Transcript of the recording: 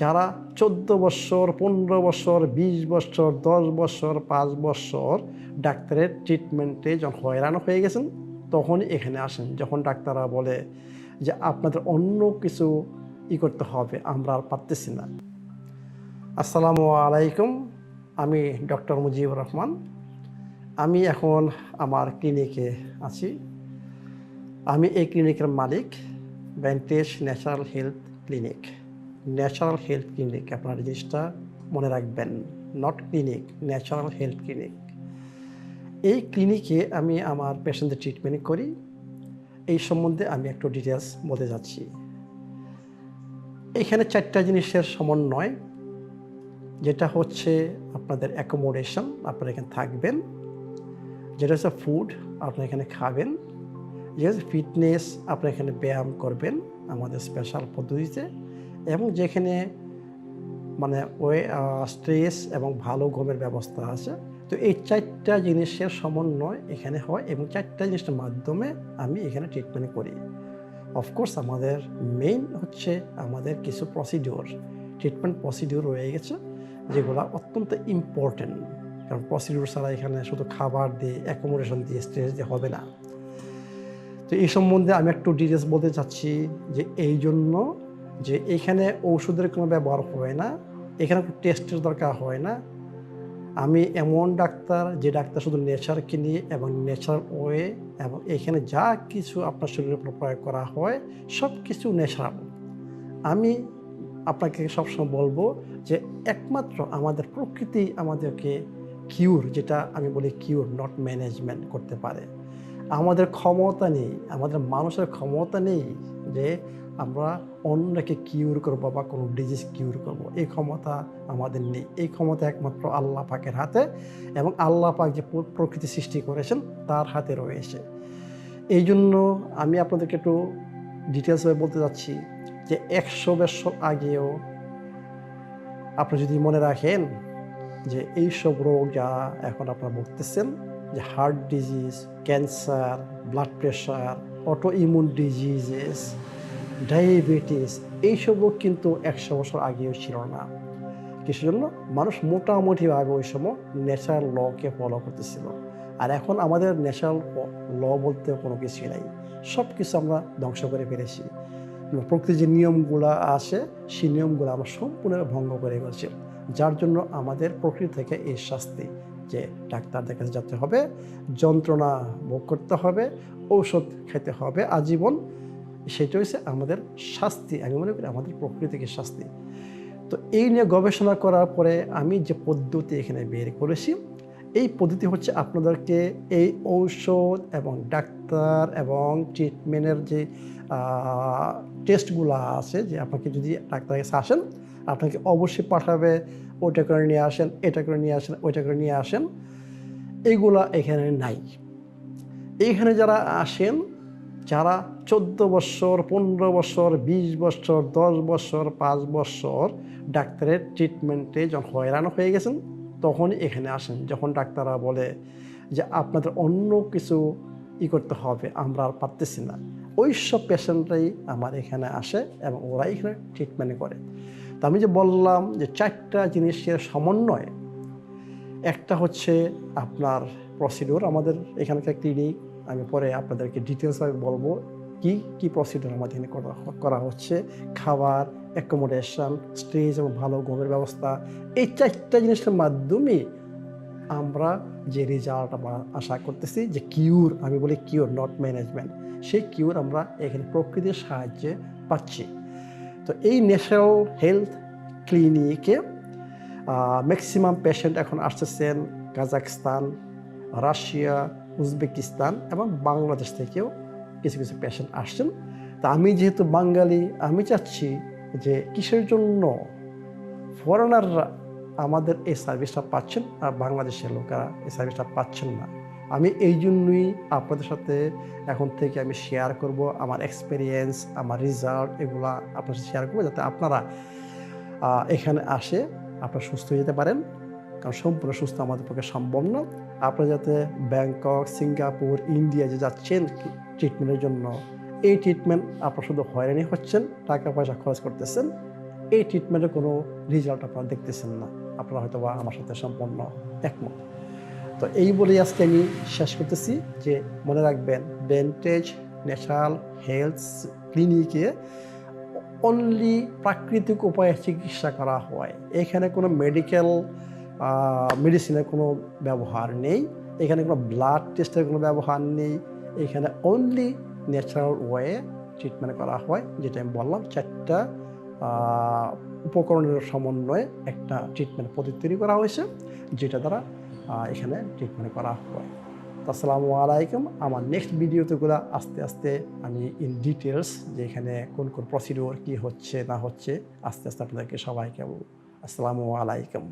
যারা চোদ্দ বছর, পনেরো বছর, বিশ বছর, দশ বছর, পাঁচ বছর ডাক্তারের ট্রিটমেন্টে যখন হয়রান হয়ে গেছেন তখনই এখানে আসেন। যখন ডাক্তাররা বলে যে, আপনাদের অন্য কিছু ই করতে হবে, আমরা আর পারতেছি না। আসসালামু আলাইকুম, আমি ডক্টর মুজিবুর রহমান। আমি এখন আমার ক্লিনিকে আছি। আমি এই ক্লিনিকের মালিক vantage natural health clinic. Natural health clinic আপনার জিনিসটা মনে রাখবেন not clinic natural health clinic. এই ক্লিনিকে আমি আমার পেশেন্টদের ট্রিটমেন্ট করি। এই সম্বন্ধে আমি একটু ডিটেলস বলতে যাচ্ছি। এখানে চারটা জিনিসের সমন্বয়, যেটা হচ্ছে আপনাদের অ্যাকোমোডেশন আপনারা এখানে থাকবেন। যেটা হচ্ছে ফুড আপনারা এখানে খাবেন। যেটা হচ্ছে ফিটনেস আপনারা এখানে ব্যায়াম করবেন আমাদের স্পেশাল পদ্ধতিতে। এবং যেখানে মানে ওয়ে স্ট্রেস এবং ভালো ঘুমের ব্যবস্থা আছে। তো এই চারটা জিনিসের সমন্বয় এখানে হয় এবং চারটা জিনিসের মাধ্যমে আমি এখানে ট্রিটমেন্ট করি। অফকোর্স আমাদের মেইন হচ্ছে আমাদের কিছু প্রসিডিওর ট্রিটমেন্ট প্রসিডিওর রয়ে গেছে, যেগুলো অত্যন্ত ইম্পর্টেন্ট কারণ প্রসিডিওর ছাড়া এখানে শুধু খাবার দিয়ে অ্যাকোমোডেশন দিয়ে স্ট্রেস দিয়ে হবে না। তো এই সম্বন্ধে আমি একটু ডিটেলস বলতে চাচ্ছি যে এই জন্য যে এখানে ওষুধের কোনো ব্যবহার হয় না, এখানে কোনো টেস্টের দরকার হয় না। আমি এমন ডাক্তার, যে ডাক্তার শুধু নেচারকে নিয়ে এবং নেচারাল ওয়ে এবং এখানে যা কিছু আপনার শরীরের উপর প্রয়োগ করা হয় সব কিছু ন্যাচারাল আমি আপনাকে সবসময় বলব যে একমাত্র আমাদের প্রকৃতি আমাদেরকে কিউর যেটা আমি বলি কিউর নট ম্যানেজমেন্ট করতে পারে। আমাদের ক্ষমতা নেই, আমাদের মানুষের ক্ষমতা নেই যে আমরা অন্যকে কিউর করব বা কোনো ডিজিজ কিউর করব। এই ক্ষমতা আমাদের নেই। এই ক্ষমতা একমাত্র আল্লাহ পাকের হাতে এবং আল্লাহ পাক যে প্রকৃতি সৃষ্টি করেছেন তার হাতে রয়েছে। এই জন্য আমি আপনাদেরকে একটু ডিটেলসভাবে বলতে যাচ্ছি যে একশো বছর আগেও আপনি যদি মনে রাখেন যে এইসব রোগ যা এখন আপনারা ভুগতেছেন যে heart disease cancer blood pressure auto immune diseases diabetes এইসব রোগ কিন্তু একশো বছর আগেও ছিল না। কিসের জন্য মানুষ মোটামুটিভাবে ওই সময় ন্যাচারাল লকে ফলো করতেছিল। আর এখন আমাদের ন্যাচারাল ল বলতে কোনো কিছুই নাই। সব কিছু আমরা ধ্বংস করে ফেলেছি। প্রকৃতির যে নিয়মগুলো আছে, সেই নিয়মগুলো আমরা সম্পূর্ণ ভঙ্গ করে ফেলছি। যার জন্য আমাদের প্রকৃতি থেকে এই শাস্তি যে ডাক্তারদের কাছে যেতে হবে, যন্ত্রণা ভোগ করতে হবে, ঔষধ খেতে হবে, আজীবন সেটা হচ্ছে আমাদের শাস্তি, আমি মনে করি আমাদের প্রকৃতিকে শাস্তি। তো এই নিয়ে গবেষণা করার পরে আমি যে পদ্ধতি এখানে বের করেছি, এই পদ্ধতি হচ্ছে আপনাদেরকে এই ঔষধ এবং ডাক্তার এবং ট্রিটমেন্টের যে টেস্টগুলো আছে, যে আপনাকে যদি ডাক্তারের কাছে আসেন আপনাকে অবশ্যই পাঠাবে, ওইটা করে নিয়ে আসেন, এটা করে নিয়ে আসেন, ওইটা করে নিয়ে আসেন। এগুলা এখানে নাই। এইখানে যারা আসেন, যারা চোদ্দ বছর, পনেরো বছর, বিশ বছর, দশ বছর, পাঁচ বছর ডাক্তারের ট্রিটমেন্টে যখন হয়রান হয়ে গেছেন, তখনই এখানে আসেন। যখন ডাক্তাররা বলে যে, আপনাদের অন্য কিছু ই করতে হবে, আমরা আর পারতেছি না। ওই সব পেশেন্টরাই আমার এখানে আসে এবং ওরা এখানে ট্রিটমেন্ট করে। তো আমি যে বললাম যে চারটা জিনিসের সমন্বয়, একটা হচ্ছে আপনার প্রসিডিওর আমাদের এখানকার ক্লিনিক আমি পরে আপনাদেরকে ডিটেলসভাবে বলব কি কি প্রসিডিওর আমাদের এখানে করা করা হচ্ছে, খাবার অ্যাকোমোডেশন স্টেজ এবং ভালো ঘুমের ব্যবস্থা, এই চারটা জিনিসের মাধ্যমে আমরা যে রেজাল্ট আমরা আশা করতেছি যে কিউর আমি বলি কিউর নট ম্যানেজমেন্ট সেই কিউর আমরা এখানে প্রকৃতির সাহায্যে পাচ্ছি। তো এই ন্যাশনাল হেলথ ক্লিনিকে ম্যাক্সিমাম পেশেন্ট এখন আসতেছেন কাজাকস্তান রাশিয়া উজবেকিস্তান এবং বাংলাদেশ থেকেও কিছু কিছু পেশেন্ট আসছেন। তা আমি যেহেতু বাঙালি, আমি চাচ্ছি যে কিসের জন্য ফরেনাররা আমাদের এই সার্ভিসটা পাচ্ছেন আর বাংলাদেশের লোকেরা এই সার্ভিসটা পাচ্ছেন না? আমি এই জন্যই আপনাদের সাথে এখন থেকে আমি শেয়ার করব আমার এক্সপিরিয়েন্স আমার রেজাল্ট এগুলা আপনার সাথে শেয়ার করব যাতে আপনারা এখানে আসে আপনারা সুস্থ হয়ে যেতে পারেন। কারণ সম্পূর্ণ সুস্থ আমাদের পক্ষে সম্ভব না। আপনারা যাতে ব্যাংকক, সিঙ্গাপুর, ইন্ডিয়া যে যাচ্ছেন ট্রিটমেন্টের জন্য, এই ট্রিটমেন্ট আপনার শুধু হয়রানি হচ্ছেন, টাকা পয়সা খরচ করতেছেন, এই ট্রিটমেন্টের কোনো রেজাল্ট আপনারা দেখতেছেন না। আপনারা হয়তো বা আমার সাথে সম্পূর্ণ একমত। তো এই বলেই আজকে আমি শেষ করতেছি যে মনে রাখবেন বেন্টেজ ন্যাচারাল হেলথ ক্লিনিকে অনলি প্রাকৃতিক উপায়ে চিকিৎসা করা হয়। এখানে কোনো মেডিকেল মেডিসিনের কোনো ব্যবহার নেই। এখানে কোনো ব্লাড টেস্টের কোনো ব্যবহার নেই। এখানে অনলি ন্যাচারাল ওয়ে ট্রিটমেন্ট করা হয়, যেটা আমি বললাম চারটা উপকরণের সমন্বয়ে একটা ট্রিটমেন্ট পদ্ধতি তৈরি করা হয়েছে, যেটা দ্বারা এখানে ট্রিটমেন্ট করা হয়। তো আসসালামু আলাইকুম। আমার নেক্সট ভিডিওতেগুলো আস্তে আস্তে আমি ইন ডিটেলস যে এখানে কোন কোন প্রসিডিওর কী হচ্ছে না হচ্ছে আস্তে আস্তে আপনাদেরকে সবাইকে। আসসালামু আলাইকুম।